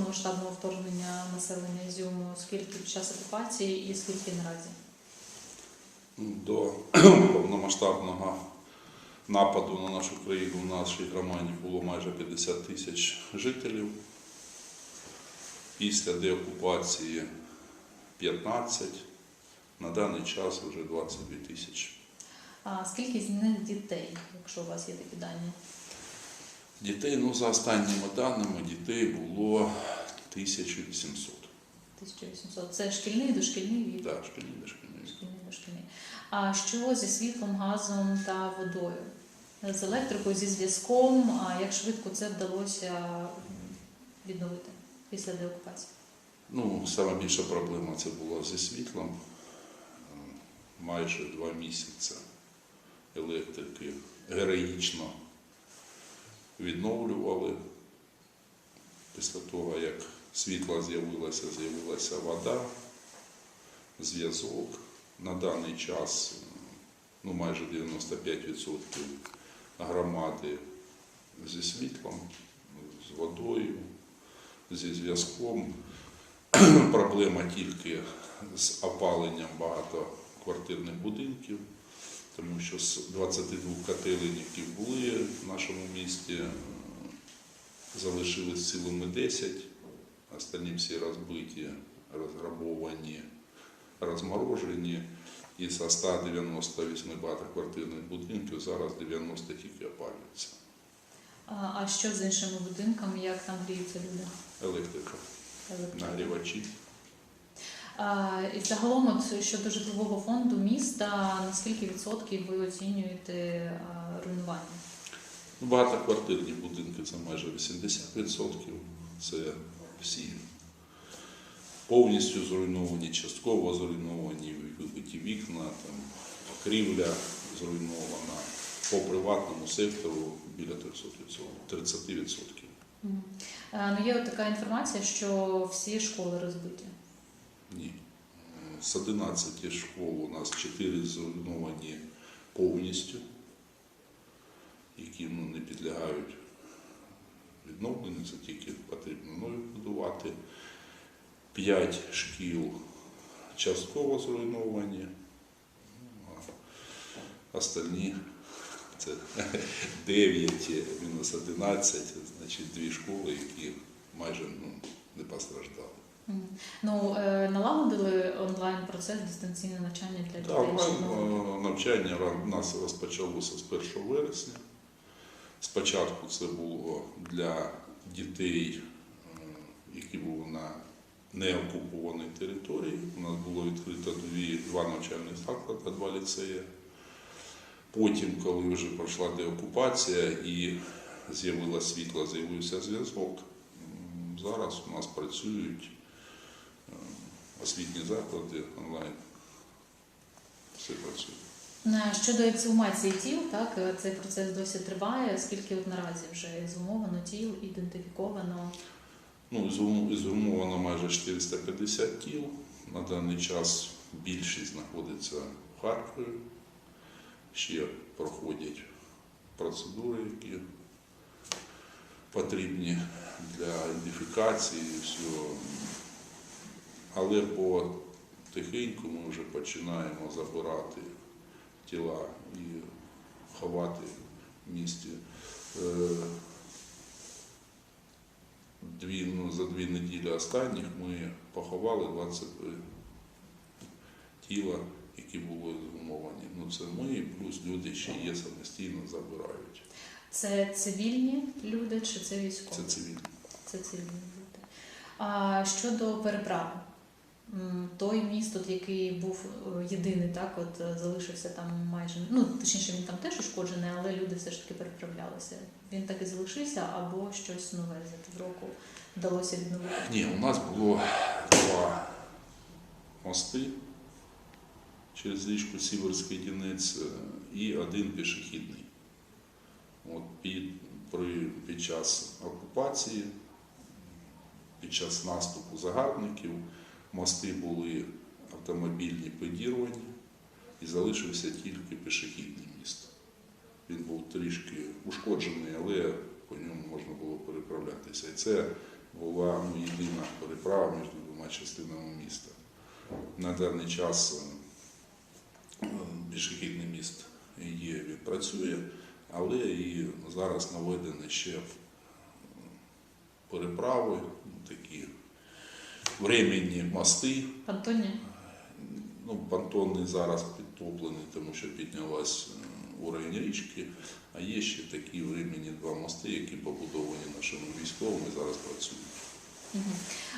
повномасштабного вторгнення населення Ізюму? Скільки під час окупації і скільки наразі? До повномасштабного нападу на нашу країну в нашій громаді було майже 50 тисяч жителів. Після деокупації 15, на даний час вже 22 тисячі. А скільки з них дітей, якщо у вас є такі дані? Дітей, ну за останніми даними, дітей було 1800. 1800. Це шкільний, дошкільний вік? Да, шкільні, дошкільні. Шкільний, дошкільний. А що зі світлом, газом та водою? З електрикою, зі зв'язком, а як швидко це вдалося відновити після деокупації? Ну, саме більша проблема це була зі світлом. Е, Майже два місяці електрики героїчно відновлювали. Після того, як світло з'явилося, з'явилася вода, зв'язок. На даний час ну, майже 95% громади зі світлом, з водою, зі зв'язком. Проблема тільки з опаленням багатоквартирних будинків, тому що з 22 котелень, які були в нашому місті, залишились цілими 10, останні всі розбиті, розграбовані, розморожені. І з 198 багатоквартирних будинків зараз 90 тільки опалюються. А, а що з іншими будинками, як там гріються люди? Електрика, Електрика. нагрівачі. І загалом, от щодо житлового фонду міста, на скільки відсотків ви оцінюєте руйнування? Ну, Багатоквартирні будинки це майже 80%. Це всі повністю зруйновані, частково зруйновані, вибиті вікна, там, покрівля зруйнована. По приватному сектору біля 300%, 30%. Мгм. Е, Ну, є от така інформація, що всі школи розбиті. Ні. З 11 школ у нас 4 зруйновані повністю, які ну, не підлягають відновленню, це тільки потрібно нові будувати. 5 шкіл частково зруйновані, а остальні це 9 мінус 11, значить дві школи, які майже ну, не постраждали. Ну, е, налагодили онлайн процес дистанційне навчання для дітей. онлайн, е, навчання у нас розпочалося з 1 вересня. Спочатку це було для дітей, е, які були на неокупованій території. У нас було відкрито дві, два навчальні заклади, два ліцеї. Потім, коли вже пройшла деокупація і з'явилося світло, з'явився зв'язок, зараз у нас працюють освітні заклади онлайн. Все працює. Щодо ексгумації тіл, так е, цей процес досі триває. Скільки от наразі вже ексгумовано тіл, ідентифіковано? Ну, ізгумовано майже 450 тіл. На даний час більшість знаходиться в Харкові. Ще проходять процедури, які потрібні для ідентифікації всього. Але потихеньку ми вже починаємо забирати тіла і ховати в місті. Е, дві, ну, за дві неділі останніх ми поховали 23 тіла, які були зумовані. Ну, це ми, плюс люди ще є самостійно забирають. Це цивільні люди чи це військові? Це цивільні. Це цивільні люди. А щодо переправи, той міст, от, який був е, єдиний, так, от е, залишився там майже, ну точніше, він там теж ушкоджений, але люди все ж таки переправлялися. Він так і залишився, або щось нове за півроку вдалося відновити. Ні, у нас було два мости через річку Сіверський Дінець е, і один пішохідний. От під, при, під час окупації, під час наступу загарбників, мости були автомобільні підірвані і залишився тільки пішохідний міст. Він був трішки ушкоджений, але по ньому можна було переправлятися. І це була ну, єдина переправа між двома частинами міста. На даний час е, пішохідний міст є, він працює, але і зараз наведені ще переправи, временні мости. Пантоні? Ну, понтонний зараз підтоплений, тому що піднялась е, уровень річки, а є ще такі временні два мости, які побудовані нашими військовими і зараз працюють.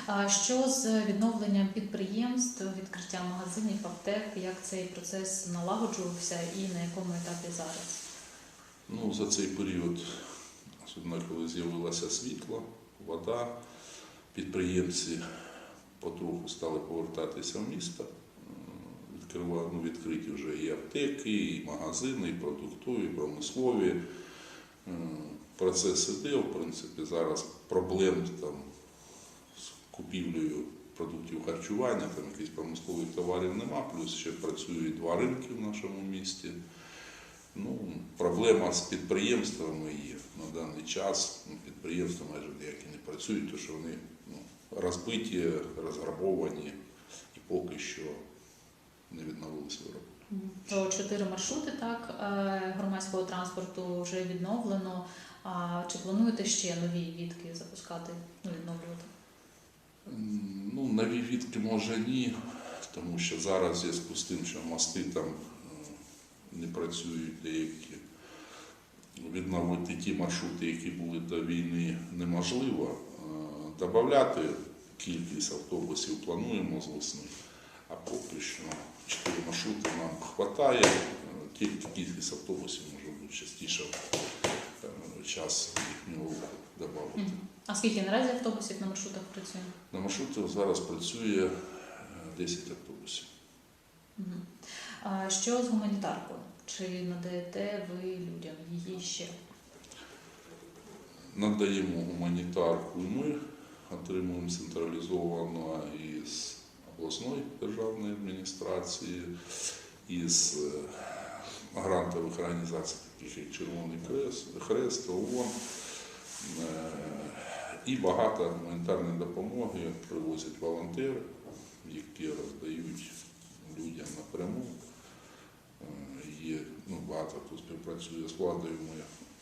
А що з відновленням підприємств, відкриттям магазинів, аптек? Як цей процес налагоджувався і на якому етапі зараз? Ну, за цей період, особливо коли з'явилося світло, вода, підприємці потроху стали повертатися в місто. Відкрива- ну, відкриті вже і аптеки, і магазини, і продуктові, і промислові. Процес іде, в принципі, зараз проблем там, з купівлею продуктів харчування, там якихось промислових товарів нема, плюс ще працюють два ринки в нашому місті. Ну, проблема з підприємствами є на даний час. Підприємства майже ніякі не працюють, тому що вони розбиті, розграбовані і поки що не відновили свою роботу. То чотири маршрути так е, громадського транспорту вже відновлено. А чи плануєте ще нові відки запускати, ну відновлювати? Ну, нові відки може ні, тому що зараз в зв'язку з тим, що мости там не працюють деякі. Відновити ті маршрути, які були до війни, неможливо. Е, Добавляти кількість автобусів плануємо з весни, а поки що чотири маршрути нам вистачає. Е, Тільки кількість автобусів може бути частіше е, час їхнього руху додати. А скільки наразі автобусів на маршрутах працює? На маршрутах зараз працює е, 10 автобусів. А що з гуманітаркою? Чи надаєте ви людям її ще? Надаємо гуманітарку ми, отримуємо централізовано із обласної державної адміністрації, із е, грантових організацій, таких як Червоний Хрест, Хрест, ООН. Е, І багато гуманітарної допомоги привозять волонтери, які роздають людям напряму. Е, Є ну, багато хто співпрацює з владою.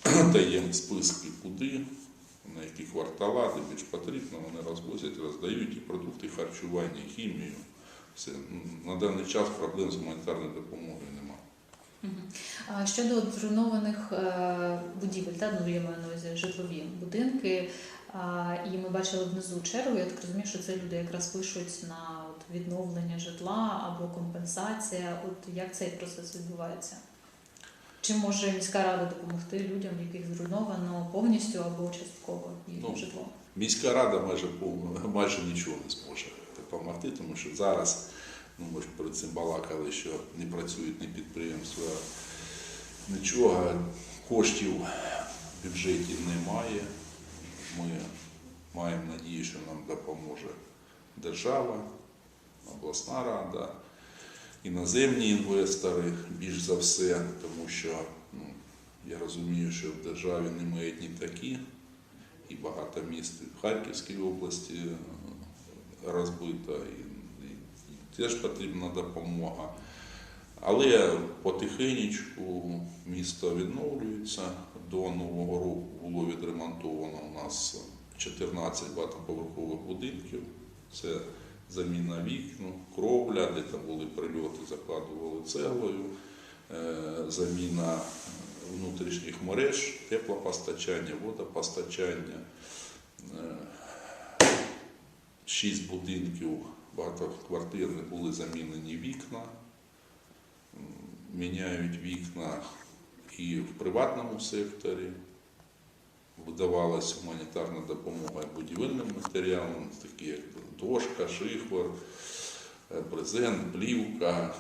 Ми даємо списки куди, на які квартала, де більш потрібно, вони розвозять, роздають і продукти харчування, хімію. Все. На даний час проблем з гуманітарною допомогою немає. Щодо зруйнованих е, будівель, та, ну, я маю на увазі житлові будинки, і ми бачили внизу чергу, я так розумію, що це люди якраз пишуть на от, відновлення житла або компенсація. От як цей процес відбувається? Чи може міська рада допомогти людям, яких зруйновано повністю або частково їхнє Ну, житло? Міська рада майже, пов- майже нічого не зможе допомогти, тому що зараз, ну ми ж перед цим балакали, що не працюють ні підприємства, нічого, коштів в бюджеті немає. Ми маємо надію, що нам допоможе держава, обласна рада, іноземні інвестори більш за все, тому що ну, я розумію, що в державі немає ні такі, і багато міст в Харківській області е, розбито, і, і, теж потрібна допомога. Але потихеньку місто відновлюється. До Нового року було відремонтовано у нас 14 багатоповерхових будинків. Це заміна вікон, кровля, де там були прильоти, закладували цеглою, е, заміна внутрішніх мереж, теплопостачання, водопостачання. Е, Шість будинків багатоквартирних були замінені вікна. Міняють вікна і в приватному секторі. Видавалася гуманітарна допомога будівельним матеріалам, такі як дошка, шифер, е, брезент, плівка.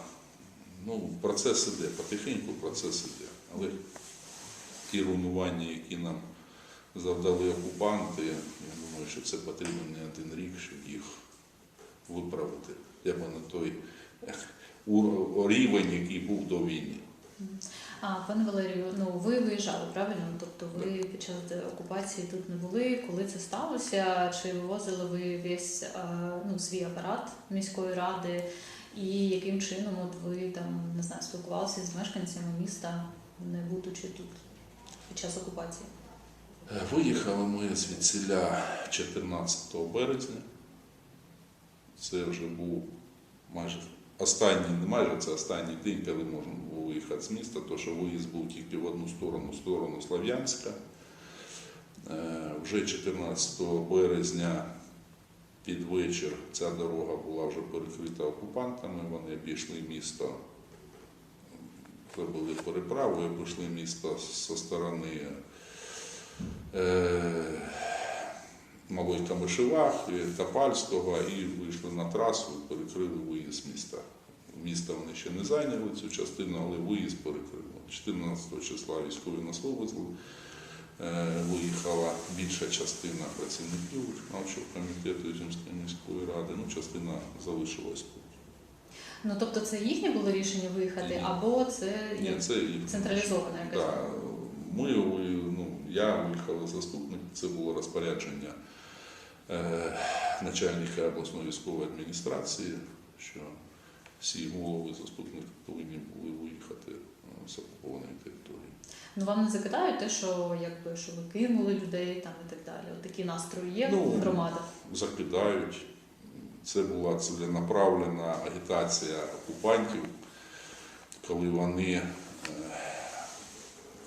Ну, процес іде, потихеньку процес іде. Але ті руйнування, які нам завдали окупанти, я думаю, що це потрібно не один рік, щоб їх виправити. Я б на той рівень, який був до війни. А пане Валерію, ну ви виїжджали правильно? Тобто ви під час окупації тут не були. Коли це сталося? Чи вивозили ви весь ну, свій апарат міської ради? І яким чином от ви там не знаю, спілкувалися з мешканцями міста, не будучи тут під час окупації? Е, Виїхали ми звідсіля 14 березня. Це вже був майже останній, майже це останній день, коли можна було виїхати з міста, тому що виїзд був тільки в одну сторону, в сторону Слов'янська. Е, Вже 14 березня під вечір ця дорога була вже перекрита окупантами, вони обійшли місто, зробили переправу обійшли місто зі сторони е, Малої Камишевах, і Топальського і вийшли на трасу і перекрили виїзд міста. Місто вони ще не зайняли цю частину, але виїзд перекрили. 14 числа військові нас вивезли. Виїхала більша частина працівників виконавчого комітету Ізюмської міської ради, ну частина залишилась тут. Ну тобто це їхнє було рішення виїхати, Ні. або це Ні, це їх. централізована якась? Да. Ми, ну, я виїхав заступник, це було розпорядження начальника обласної військової адміністрації, що всі голови заступники повинні були виїхати е, з окупованої території. Ну вам не закидають те, що якби що ви кинули людей там і так далі. От такі настрої є Ну, в громадах. Закидають. Це була ціленаправлена агітація окупантів, коли вони е,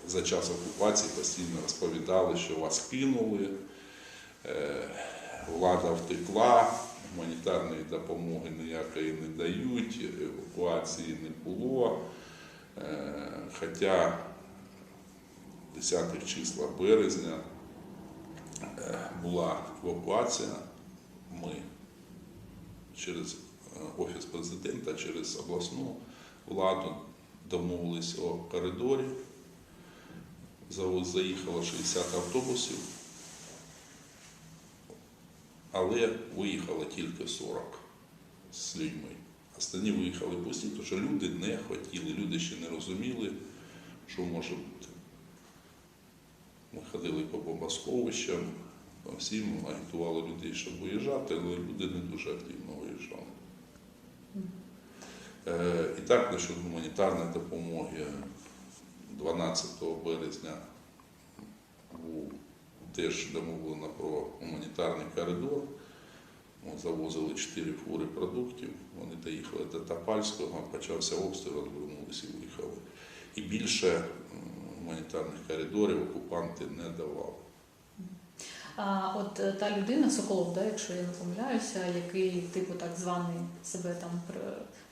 за час окупації постійно розповідали, що вас кинули, е, влада втекла, гуманітарної допомоги ніякої не дають, евакуації не було. Е, Хоча 10 числа березня е, була евакуація, ми через е, Офіс президента, через обласну владу домовились о коридорі. За- Заїхало 60 автобусів, але виїхало тільки 40 з людьми. Останні виїхали пусті, тому що люди не хотіли, люди ще не розуміли, що може бути. Ми ходили по бомбосховищам, всім агітували людей, щоб виїжджати, але люди не дуже активно виїжджали. Е, І так, насчет гуманітарної допомоги 12 березня був теж домовлено про гуманітарний коридор. Ми завозили 4 фури продуктів, вони доїхали до Топальського, почався обстріл, розвернулися і виїхали. І більше гуманітарних коридорів окупанти не давали. А от е, та людина, Соколов, да, якщо я не помиляюся, який типу так званий себе там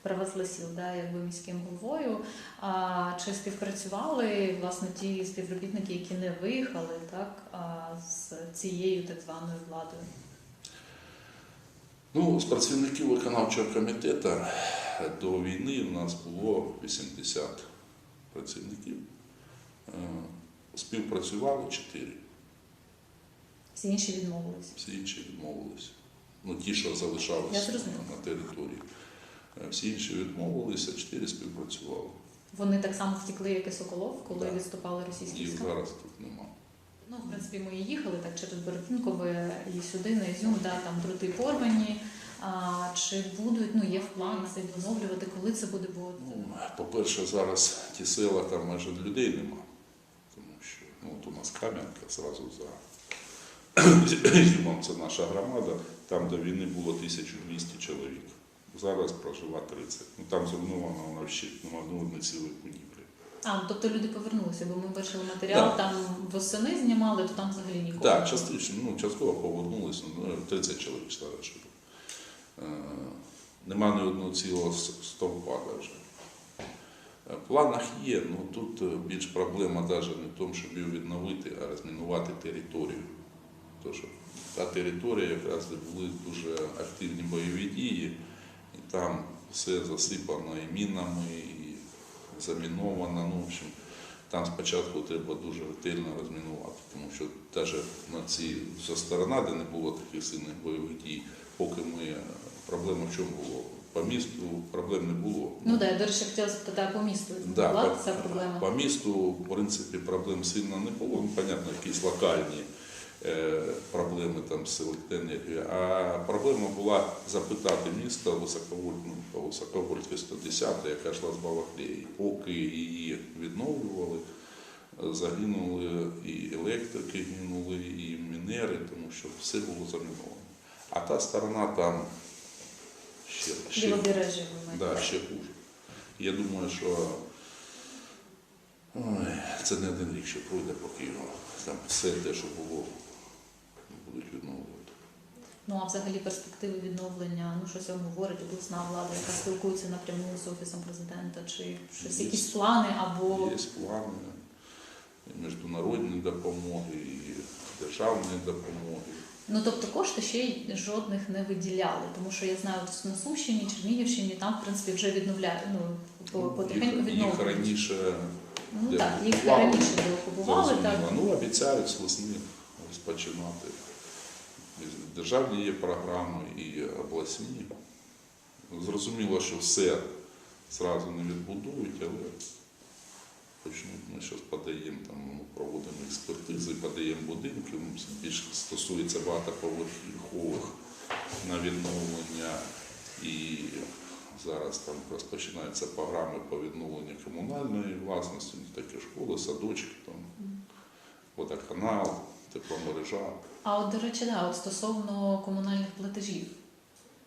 пр- провозгласив, да, якби міським головою. А чи співпрацювали власне ті співробітники, які не виїхали, так, з цією так званою владою? Ну, з працівників виконавчого комітету до війни у нас було 80 працівників. Е, Співпрацювали 4, Всі інші відмовилися. всі інші відмовилися. Ну, ті, що залишалися на території. Е, Всі інші відмовилися, 4 співпрацювали. Вони так само втекли, як і Соколов, коли Да. відступали російські Їх зараз тут нема. Ну, в принципі, ми і їхали так через Березінкове і сюди, на Ізюм, да, там дроти порвані. А, чи будуть, ну, є в планах це відновлювати, коли це буде, бо Ну, по-перше, зараз ті села там майже людей нема. Тому що ну, от у нас Кам'янка зразу за Ізюмом це наша громада. Там до війни було 1200 чоловік. Зараз прожива 30. Ну там зруйновано вона нема ну, одне ціле будівлі. А, ну, тобто люди повернулися, бо ми бачили матеріал, Да. там восени знімали, то там взагалі нікого. Так, було. частично, ну, частково повернулися, ну, 30 чоловік зараз. Е, Нема ні одного цілого с- стовпа навіть. Е, В планах є, ну тут е, більш проблема навіть не в тому, щоб її відновити, а розмінувати територію. Тому що та територія якраз де були дуже активні бойові дії, там все засипано і мінами, і заміновано. Ну, в общем, Там спочатку треба дуже ретельно розмінувати, тому що навіть на цій ця сторона, де не було таких сильних бойових дій, поки ми е, проблема в чому було? По місту проблем не було. Ну да, я, до речі, хотіла запитати, по місту Да, була по, ця проблема? по місту, в принципі, проблем сильно не було. Ну, понятно, якісь локальні проблеми там з електроенергією. А проблема була запитати місто високовольтну по високовольтській 110, яка йшла з Балаклеї. Поки її відновлювали, е, загинули і електрики, гинули, і мінери, тому що все було заміновано. А та сторона там ще, ще Да, ще хуже. Я думаю, що ой, це не один рік ще пройде, поки там все те, що було. Ну а взагалі перспективи відновлення, ну щось вам говорить обласна влада, яка спілкується напряму з офісом президента, чи щось Є. якісь плани або Є плани і міжнародної допомоги, і державної допомоги. ну тобто кошти ще й жодних не виділяли, тому що я знаю, от на Сумщині, Чернігівщині там в принципі вже відновляють. Ну потихеньку їх, їх раніше Ну так, їх раніше деокупували, так. Ну, обіцяють з весни розпочинати. Державні є програми і обласні. Зрозуміло, що все зразу не відбудують, але почнуть. Ми зараз подаємо, там, проводимо експертизи, подаємо будинки, ну, більше стосується багатоповерхових на відновлення. І зараз там розпочинаються програми по відновленню комунальної власності, ну, такі школи, садочки, там, водоканал, тепломережа. А от, до речі, да, от стосовно комунальних платежів.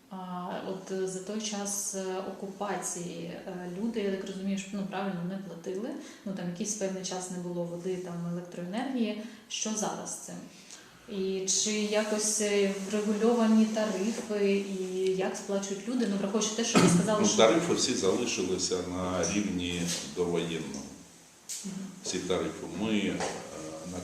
А, от е, за той час е, окупації е, люди, я так розумію, що ну, правильно не платили. Ну там якийсь певний час не було води, там електроенергії. Що зараз з цим? І чи якось врегульовані тарифи, і як сплачують люди? Ну, враховуючи те, що ви сказали, Ну, що тарифи всі залишилися на рівні довоєнного. Всі тарифи. Ми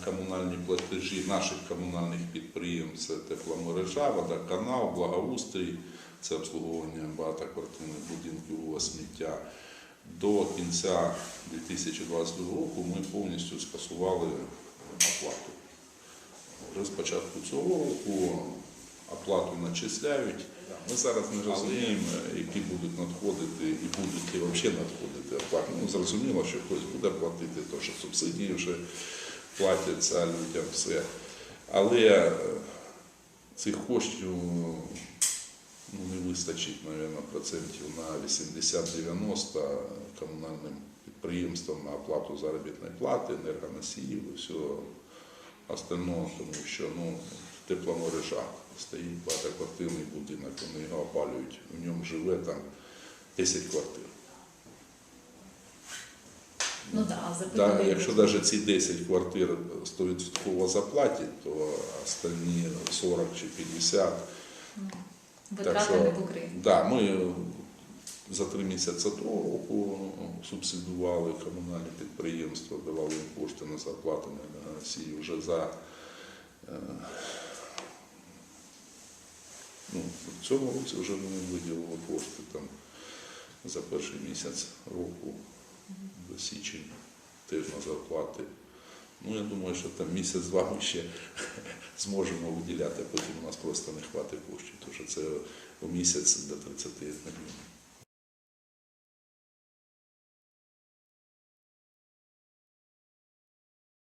комунальні платежі наших комунальних підприємств це тепломережа, водоканал, благоустрій, це обслуговування багатоквартирних будинків вивоз сміття. До кінця 2022 року ми повністю скасували оплату. Вже з початку цього року оплату начисляють. Ми зараз не розуміємо, які будуть надходити і будуть ли взагалі надходити оплати. Ну, зрозуміло, що хтось буде платити, то що субсидії вже платяться людям все. Але е, цих коштів ну, не вистачить, мабуть, процентів на 80-90 комунальним підприємствам на оплату заробітної плати, енергоносіїв і всього остального, тому що ну, тепломережа стоїть багатоквартирний будинок, вони його опалюють, в ньому живе там 10 квартир. Ну да, запитали. якщо навіть ці 10 квартир 100% заплатять, то останні 40 чи 50 витрати так що- не покриють. Да, ми за три місяці того року субсидували комунальні підприємства, давали їм кошти на зарплату на носії вже за е, ну, в цьому році вже ми виділили кошти там за перший місяць року до січень тижня зарплати. Ну, я думаю, що там місяць-два ми ще зможемо виділяти, потім у нас просто не хватить коштів, тому що це у місяць до 30 мільйонів.